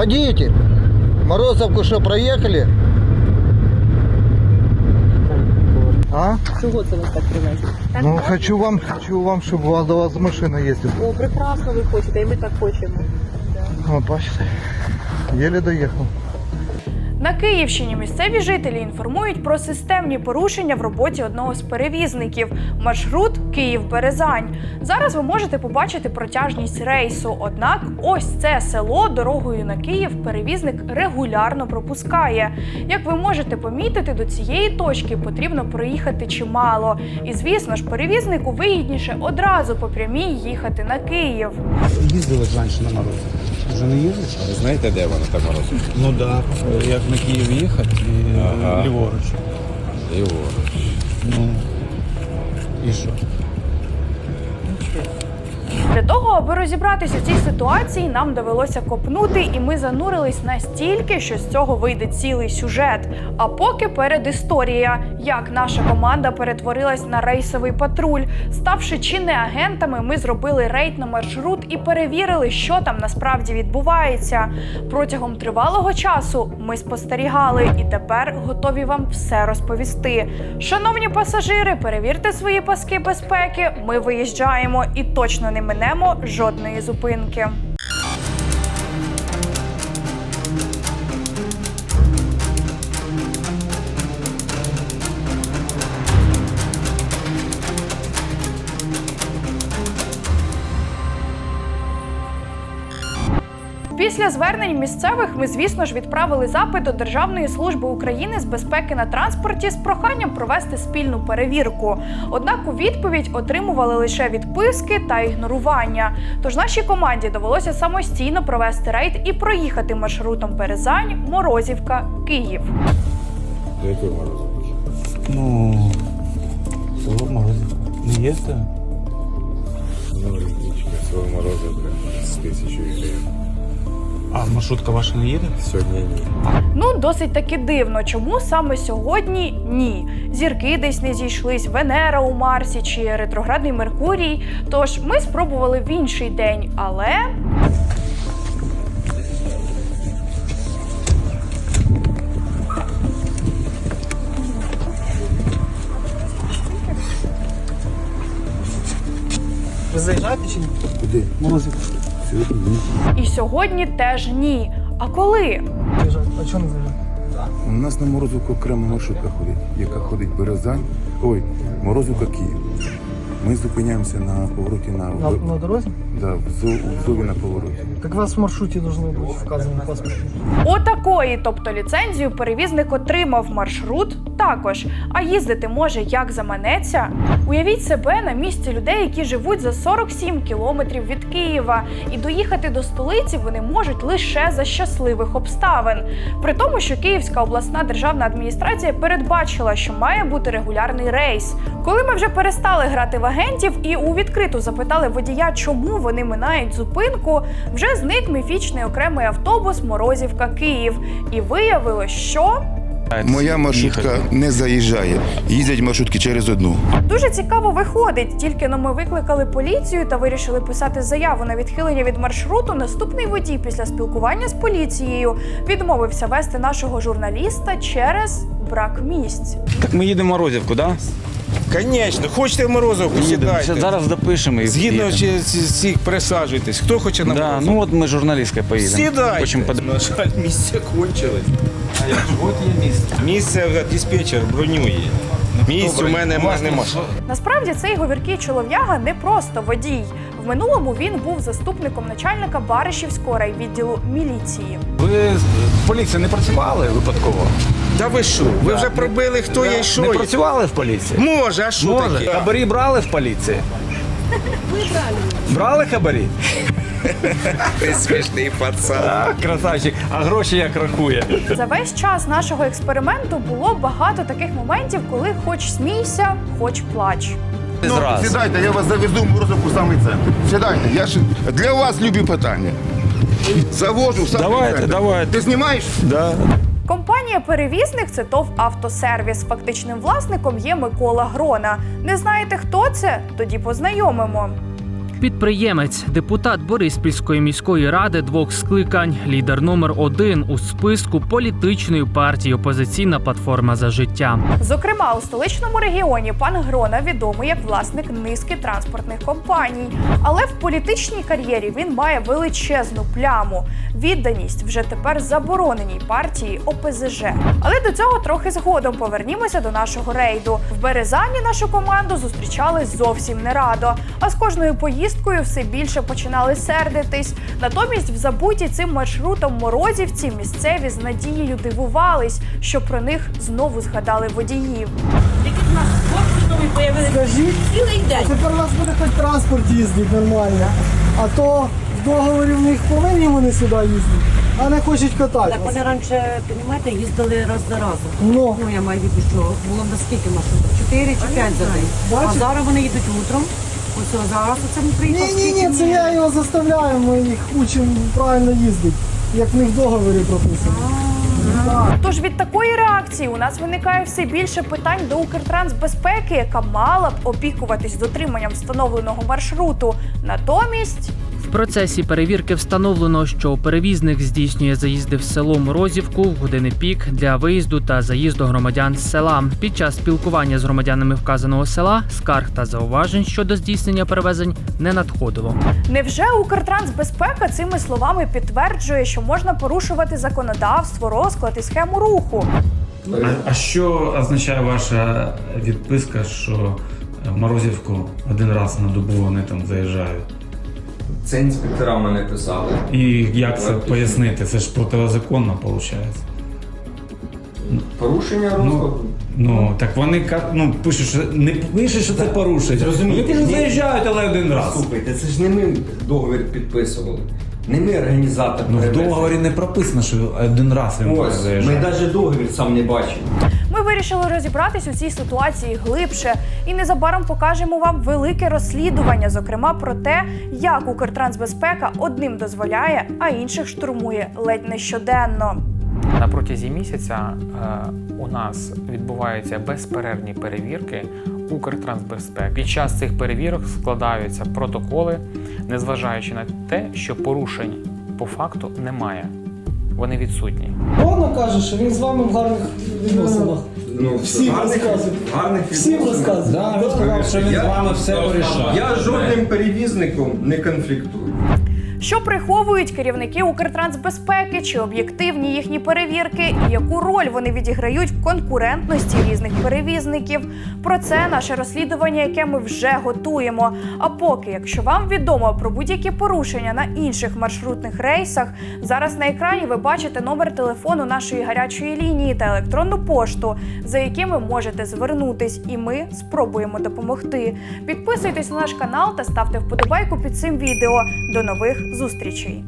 Водитель, Морозовку что, проехали? А? Чого це вас так привезли? Ну, хочу вам, хочу вам, чтобы у вас до вас машина ездила. О, прекрасно ви хочете, і ми так хочемо. Вот, бачите, еле доехал. На Київщині місцеві жителі інформують про системні порушення в роботі одного з перевізників маршрут Київ-Березань. Зараз ви можете побачити протяжність рейсу. Однак, ось це село дорогою на Київ перевізник регулярно пропускає. Як ви можете помітити, до цієї точки потрібно проїхати чимало. І звісно ж, перевізнику вигідніше одразу по прямій їхати на Київ. Їздили раніше на мороз. Вже не їздить? Ви знаєте, де вона там морозить? Ну так. Да. Як на Київ їхати і Ага. ліворуч. Ліворуч. Ну. І що? Для того, аби розібратися в цій ситуації, нам довелося копнути, і ми занурились настільки, що з цього вийде цілий сюжет. А поки перед історія, як наша команда перетворилась на рейсовий патруль. Ставши чи не агентами, ми зробили рейд на маршрут і перевірили, що там насправді відбувається. Протягом тривалого часу ми спостерігали і тепер готові вам все розповісти. Шановні пасажири, перевірте свої паски безпеки. Ми виїжджаємо і точно не минемо жодної зупинки. Після звернень місцевих ми, звісно ж, відправили запит до Державної служби України з безпеки на транспорті з проханням провести спільну перевірку. Однак у відповідь отримували лише відписки та ігнорування. Тож нашій команді довелося самостійно провести рейд і проїхати маршрутом Березань, Морозівка, Київ. До якої морозивки? Ну. Село Морозівка. Не їздите? Ну, річка, село Морозивка з тисячою гривень. А маршрутка ваша не їде? Сьогодні ні. Ну, досить таки дивно, чому саме сьогодні ні. Зірки десь не зійшлись, Венера у Марсі чи ретроградний Меркурій. Тож ми спробували в інший день, але Ви заїжджаєте чи ні? Куди? Морозівку. Сьогодні ні. і сьогодні теж ні. А коли? А чому не? У нас на Морозівку окрема маршрутка ходить, яка ходить Березань, ой, Морозівка Київ. Ми зупиняємося на повороті на, На, на дорозі? да, в, Зо- в Зові на повороті. Так у вас в маршруті должно бути вказано в паспорті. Отакої, тобто ліцензію перевізник отримав маршрут також. А їздити може як заманеться. Уявіть себе на місці людей, які живуть за 47 кілометрів від Києва, і доїхати до столиці вони можуть лише за щасливих обставин. При тому, що Київська обласна державна адміністрація передбачила, що має бути регулярний рейс. Коли ми вже перестали грати в агентів і у відкриту запитали водія, чому вони минають зупинку, вже зник міфічний окремий автобус Морозівка Київ. І виявилось, що Моя маршрутка не заїжджає. Їздять маршрутки через одну. дуже цікаво виходить. Тільки но ми викликали поліцію та вирішили писати заяву на відхилення від маршруту. Наступний водій після спілкування з поліцією відмовився вести нашого журналіста через брак місць. Так ми їдемо Морозівку, так? Звісно, хочете морозов, посідайте. Зараз допишемо і Згідно їдемо. чи- ці- всіх присаджуйтесь. Хто хоче на Да, Морозовку? ну от ми журналістка поїдемо. Сідайте. Хочемо под... На жаль, місця кончились. От є місце. Місце вже диспетчер бронює. Місць у мене нема. Насправді цей говіркий чолов'яга не просто водій. В минулому він був заступником начальника Баришівського райвідділу міліції. Ви в поліції не працювали випадково? Та ви що? Ви вже пробили, хто я і що Не працювали в поліції? Може, а що Може. таке? Хабарі брали в поліції? Брали хабарі? Ти смішний пацан. А, красавчик. А гроші як рахує? За весь час нашого експерименту було багато таких моментів, коли хоч смійся, хоч плач. Зразу. сідайте, я вас завезу в Морозівку в самий центр. Сідайте, я ж для вас любі питання. Завожу в самий Давайте, центр. давайте. Ти знімаєш? Да. Компанія Перевізник це ТОВ Автосервіс. Фактичним власником є Микола Грона. Не знаєте, хто це? Тоді познайомимо. Підприємець, депутат Бориспільської міської ради двох скликань, лідер номер один у списку політичної партії Опозиційна платформа за життя. Зокрема, у столичному регіоні пан Грона відомий як власник низки транспортних компаній. Але в політичній кар'єрі він має величезну пляму. Відданість вже тепер забороненій партії ОПЗЖ. Але до цього трохи згодом повернімося до нашого рейду. В Березані нашу команду зустрічали зовсім не радо. А з кожною поїздкою все більше починали сердитись. Натомість, в забуті цим маршрутом морозівці місцеві з надією дивувались, що про них знову згадали водіїв. Скажіть, тепер у нас буде хоч транспорт їздить нормально. А то в договорі в них повинні вони сюди їздити, а не хочуть катати. Так вони раніше, розумієте, їздили раз за разом. Ну, Ну, я маю в виду, що було на скільки маршрутів? Чотири чи п'ять за день. А Бачиш? зараз вони їдуть утром. Ось зараз оце ми приїхав. ні, ні, ні, це я його заставляю, ми їх учимо правильно їздити, як в них в договорі прописано. Тож від такої реакції у нас виникає все більше питань до Укртрансбезпеки, яка мала б опікуватись дотриманням встановленого маршруту. Натомість В процесі перевірки встановлено, що перевізник здійснює заїзди в село Морозівку в години пік для виїзду та заїзду громадян з села. Під час спілкування з громадянами вказаного села скарг та зауважень щодо здійснення перевезень не надходило. невже Укртрансбезпека цими словами підтверджує, що можна порушувати законодавство, розклад і схему руху? А, а що означає ваша відписка, що в Морозівку один раз на добу вони там заїжджають? Це інспектора мене писали. І як це пояснити? Це ж протизаконно виходить. Порушення Ну, розкладу. Ну так вони ка- ну, пишуть, що не пишуть, що це порушення. Зрозуміло. Вони Ні. заїжджають, але один раз. Слухайте, це ж не ми договір підписували. Не ми організатор. Ну в договорі не прописано, що один раз він Ось, ми заїжджає. навіть договір сам не бачимо. Вирішили розібратись у цій ситуації глибше і незабаром покажемо вам велике розслідування, зокрема про те, як Укртрансбезпека одним дозволяє, а інших штурмує ледь не щоденно. На протязі місяця е, у нас відбуваються безперервні перевірки Укртрансбезпеки. Під час цих перевірок складаються протоколи, незважаючи на те, що порушень по факту немає. Вони відсутні. Воно каже, що він з вами в гарних відносинах. Ну, Всім розказує. гарних Всім розказує. Да, він сказав, що він з вами все порішає. Я з жодним перевізником не конфліктую. Що приховують керівники Укртрансбезпеки, чи об'єктивні їхні перевірки, і яку роль вони відіграють в конкурентності різних перевізників? Про це наше розслідування, яке ми вже готуємо. А поки, якщо вам відомо про будь-які порушення на інших маршрутних рейсах, зараз на екрані ви бачите номер телефону нашої гарячої лінії та електронну пошту, за якими можете звернутись, і ми спробуємо допомогти. Підписуйтесь на наш канал та ставте вподобайку під цим відео. До нових зустрічей!